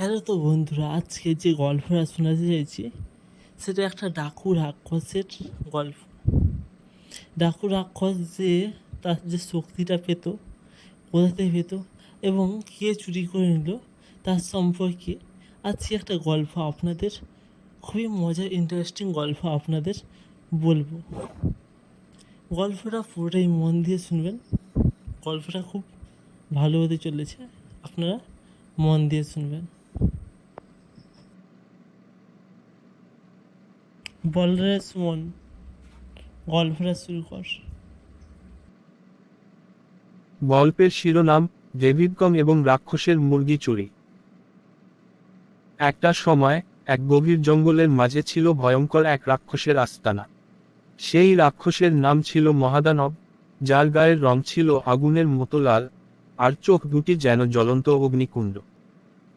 Hello তো বন্ধুরা, আজকে যে গল্পটা শোনাতে চাইছি, সেটা একটা ডাকু রাক্ষসের গল্প। ডাকু রাক্ষস যে তার যে শক্তিটা পেত, কোথা থেকে পেত এবং কে চুরি করে নিল, তার সম্পর্কে আজকে একটা গল্প আপনাদের, খুবই মজার ইন্টারেস্টিং গল্প আপনাদের বলব। গল্পটা পুরোটাই মন দিয়ে শুনবেন। গল্পটা খুব ভালো হতে চলেছে, আপনারা মন দিয়ে শুনবেন। বলরে সুমন গল্পটা শুরু কর। গল্পের শিরোনাম, ডেভিড কং এবং রাক্ষসের মুরগি চুরি। একটা সময়, এক গভীর জঙ্গলের মাঝে ছিল ভয়ঙ্কর এক রাক্ষসের আস্তানা। সেই রাক্ষসের নাম ছিল মহাদানব, যার গায়ের রং ছিল আগুনের মতো লাল, আর চোখ দুটি যেন জ্বলন্ত অগ্নিকুণ্ড।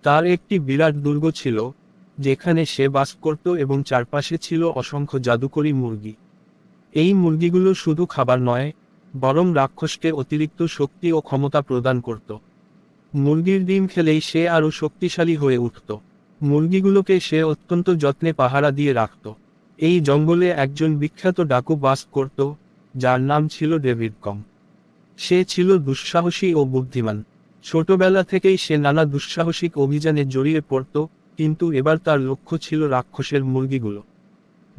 তার একটি বিরাট দুর্গ ছিল যেখানে সে বাস করত এবং চারপাশে ছিল অসংখ্য জাদুকরী মুরগি। এই মুরগিগুলো শুধু খাবার নয়, বরং রাক্ষসকে অতিরিক্ত শক্তি ও ক্ষমতা প্রদান করত। মুরগির ডিম খেলেই সে আরও শক্তিশালী হয়ে উঠত। মুরগিগুলোকে সে অত্যন্ত যত্নে পাহারা দিয়ে রাখত। এই জঙ্গলে একজন বিখ্যাত ডাকু বাস করত, যার নাম ছিল ডেভিড কম সে ছিল দুঃসাহসী ও বুদ্ধিমান। ছোটবেলা থেকেই সে নানা দুঃসাহসিক অভিযানে জড়িয়ে পড়ত কিন্তু এবার তার লক্ষ্য ছিল রাক্ষসের মুরগিগুলো।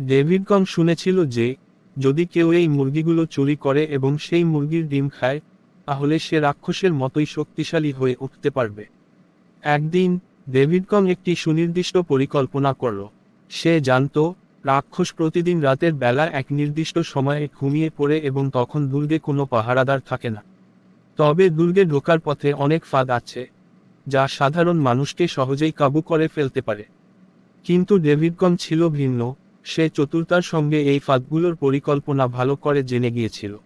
ডেভিড কম শুনেছিল যে, যদি কেউ এই মুরগিগুলো চুরি করে এবং সেই মুরগির ডিম খায়, তাহলে সে রাক্ষসের মতোই শক্তিশালী হয়ে উঠতে পারবে। একদিন ডেভিড কম একটি সুনির্দিষ্ট পরিকল্পনা করল। সে জানত, রাক্ষস প্রতিদিন রাতের বেলা এক নির্দিষ্ট সময়ে ঘুমিয়ে পড়ে এবং তখন দুর্গে কোনো পাহারাদার থাকে না। তবে দুর্গে ঢোকার পথে অনেক ফাঁদ আছে। যা সাধারণ মানুষকে সহজেই কাবু করে ফেলতে পারে। কিন্তু ডেভিড কম ছিল ভিন্ন, সে চতুর্তার সঙ্গে এই ফাঁদগুলোর পরিকল্পনা ভালো করে জেনে গিয়েছিল।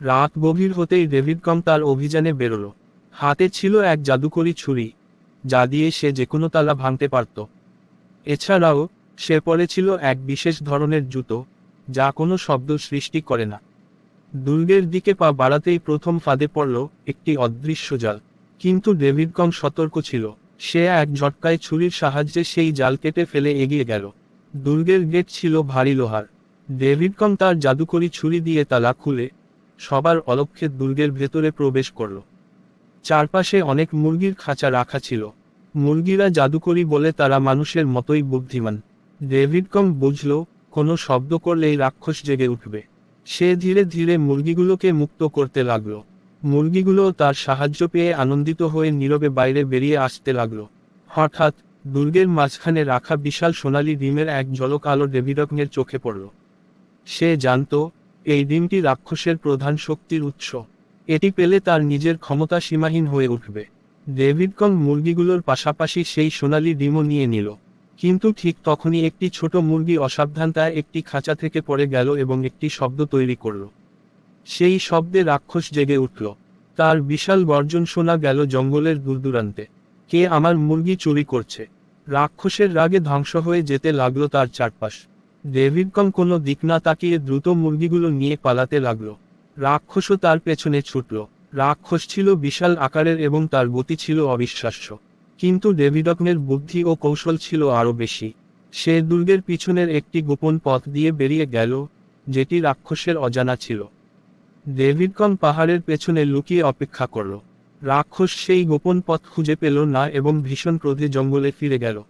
রাত গভীর হতেই ডেভিড কম তার অভিযানে বেরোল। হাতে ছিল এক জাদুকরি ছুরি, যা দিয়ে সে যে কোনো তালা ভাঙতে পারত। এছাড়াও, সে পরেছিল এক বিশেষ ধরনের জুতো, যা কোনো শব্দ সৃষ্টি করে না। দুর্গের দিকে পা বাড়াতেই প্রথম ফাঁদে পড়ল একটি অদৃশ্য জাল। কিন্তু ডেভিড কম সতর্ক ছিল। সে এক ঝটকায় ছুরির সাহায্যে সেই জাল কেটে ফেলে এগিয়ে গেল। দুর্গের গেট ছিল ভারী লোহার। ডেভিড কম তার জাদুকরি ছুরি দিয়ে তালা খুলে সবার অলক্ষে দুর্গের ভেতরে প্রবেশ করল। চারপাশে অনেক মুরগির খাঁচা রাখা ছিল। মুরগিরা জাদুকরি বলে তারা মানুষের মতোই বুদ্ধিমান। ডেভিড কম বুঝল, কোনো শব্দ করলেই রাক্ষস জেগে উঠবে। সে ধীরে ধীরে মুরগিগুলোকে মুক্ত করতে লাগল। মুরগিগুলো তার সাহায্য পেয়ে আনন্দিত হয়ে নীরবে বাইরে বেরিয়ে আসতে লাগল। হঠাৎ, দুর্গের মাঝখানে রাখা বিশাল সোনালি ডিমের এক ঝলক আলো ডেভিডকনের চোখে পড়ল। সে জানত, এই ডিমটি রাক্ষসের প্রধান শক্তির উৎস। এটি পেলে তার নিজের ক্ষমতা সীমাহীন হয়ে উঠবে। ডেভিডকং মুরগিগুলোর পাশাপাশি সেই সোনালি ডিমও নিয়ে নিল। কিন্তু ঠিক তখনই একটি ছোট মুরগি অসাবধানতায় একটি খাঁচা থেকে পড়ে গেল এবং একটি শব্দ তৈরি করল। সেই শব্দে রাক্ষস জেগে উঠল। তার বিশাল গর্জন শোনা গেল জঙ্গলের দূরদূরান্তে। কে আমার মুরগি চুরি করছে? রাক্ষসের রাগে ধ্বংস হয়ে যেতে লাগল তার চারপাশ। ডেভিড কম কোনো দিক না তাকিয়ে দ্রুত মুরগিগুলো নিয়ে পালাতে লাগল। রাক্ষসও তার পেছনে ছুটল। রাক্ষস ছিল বিশাল আকারের এবং তার গতি ছিল অবিশ্বাস্য। কিন্তু ডেভিডকনের বুদ্ধি ও কৌশল ছিল আরও বেশি। সে দুর্গের পিছনের একটি গোপন পথ দিয়ে বেরিয়ে গেল, যেটি রাক্ষসের অজানা ছিল। ডেভিড কম পাহাড়ের পেছনে লুকিয়ে অপেক্ষা করল। রাক্ষস সেই গোপন পথ খুঁজে পেল না এবং ভীষণ ক্রোধে জঙ্গলে ফিরে গেল।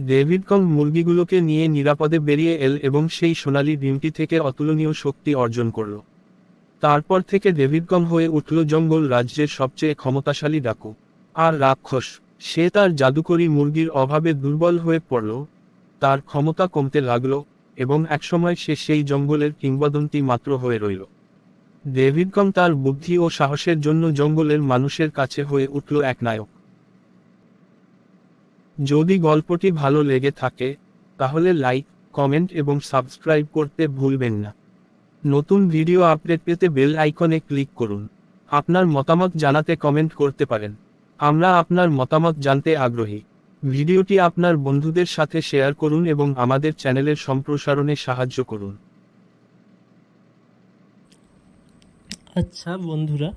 ডেভিডকন মুরগিগুলোকে নিয়ে নিরাপদে বেরিয়ে এল এবং সেই সোনালি ডিমটি থেকে অতুলনীয় শক্তি অর্জন করল। তারপর থেকে ডেভিডকন হয়ে উঠল জঙ্গল রাজ্যের সবচেয়ে ক্ষমতাশালী ডাকু। আর রাক্ষস, সে তার জাদুকরী মুরগির অভাবে দুর্বল হয়ে পড়ল। তার ক্ষমতা কমতে লাগল এবং একসময় সে সেই জঙ্গলের কিংবদন্তি মাত্র হয়ে রইল। ডেভিড কম তার বুদ্ধি ও সাহসের জন্য জঙ্গলের মানুষের কাছে হয়ে উঠল এক নায়ক। যদি গল্পটি ভালো লেগে থাকে, তাহলে লাইক, কমেন্ট এবং সাবস্ক্রাইব করতে ভুলবেন না। নতুন ভিডিও আপডেট পেতে বেল আইকনে ক্লিক করুন। আপনার মতামত জানাতে কমেন্ট করতে পারেন। আমরা আপনার মতামত জানতে আগ্রহী। ভিডিওটি আপনার বন্ধুদের সাথে শেয়ার করুন এবং আমাদের চ্যানেলের সম্প্রসারণে সাহায্য করুন। আচ্ছা বন্ধুরা,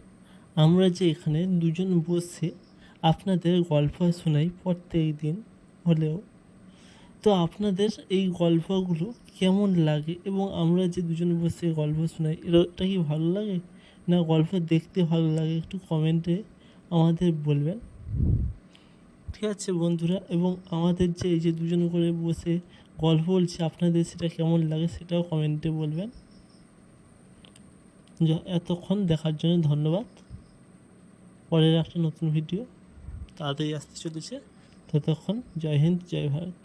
আমরা যে এখানে দুজন বসে আপনাদের গল্প শোনাই প্রত্যেক দিন হলেও, তো আপনাদের এই গল্পগুলো কেমন লাগে এবং আমরা যে দুজন বসে গল্প শোনাই, এটা কি ভালো লাগে? না গল্প দেখতে ভালো লাগে? একটু কমেন্টে আমাদের বলবেন। ঠিক আছে বন্ধুরা, এবং আমাদের যে এই যে দুজন করে বসে গল্প বলছি, আপনাদের সেটা কেমন লাগে সেটাও কমেন্টে বলবেন। এতক্ষণ দেখার জন্য ধন্যবাদ। পরের একটা নতুন ভিডিও তাড়াতাড়ি আসতে চলেছে। ততক্ষণ জয় হিন্দ, জয় ভারত।